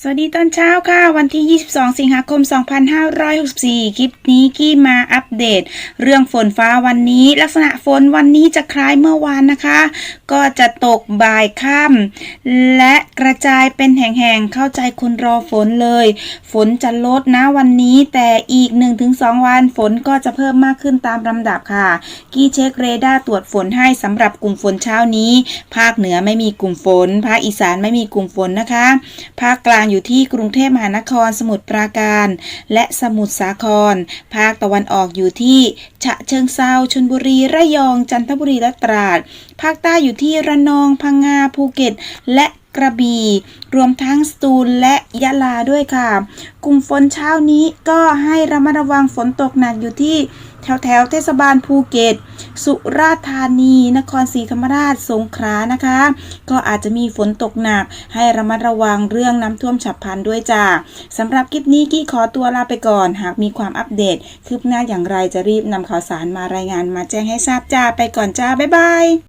สวัสดีตอนเช้าค่ะ วันที่ 22 สิงหาคม 2564 คลิปนี้กี้มาอัปเดต เรื่องฝนฟ้าวันนี้ ลักษณะฝนวันนี้จะคล้ายเมื่อวานนะคะ ก็จะตกบ่ายค่ำและกระจายเป็นแห่งๆ เข้าใจคนรอฝนเลย ฝนจะลดนะวันนี้ แต่อีก 1-2 วันฝนก็จะเพิ่มมากขึ้นตามลำดับค่ะ กี้เช็คเรดาร์ตรวจฝนให้สำหรับกลุ่มฝนเช้านี้ ภาคเหนือไม่มีกลุ่มฝน ภาคอีสานไม่มีกลุ่มฝนนะคะ ภาคกลางอยู่ที่กรุงเทพมหานคร สมุทรปราการ และสมุทรสาคร ภาคตะวันออกอยู่ที่ ฉะเชิงเซาชนบุรี ระยอง จันทบุรีและตราด ภาคใต้อยู่ที่ระนอง พังงา ภูเก็ต และ กระบี่ รวมทั้งสตูลและยะลาด้วยค่ะ กลุ่มฝนเช้านี้ก็ให้ระมัดระวังฝนตกหนักอยู่ที่แถวแถวเทศบาลภูเก็ต สุราษฎร์ธานี นครศรีธรรมราช สงขลานะคะ ก็อาจจะมีฝนตกหนัก ให้ระมัดระวังเรื่องน้ำท่วมฉับพลันด้วยจ้าสำหรับคลิปนี้กี้ขอตัวลาไปก่อน หากมีความอัปเดต คืบหน้าอย่างไรจะรีบนำข่าวสารมารายงานมาแจ้งให้ทราบจ้า ไปก่อนจ้า บ๊ายบาย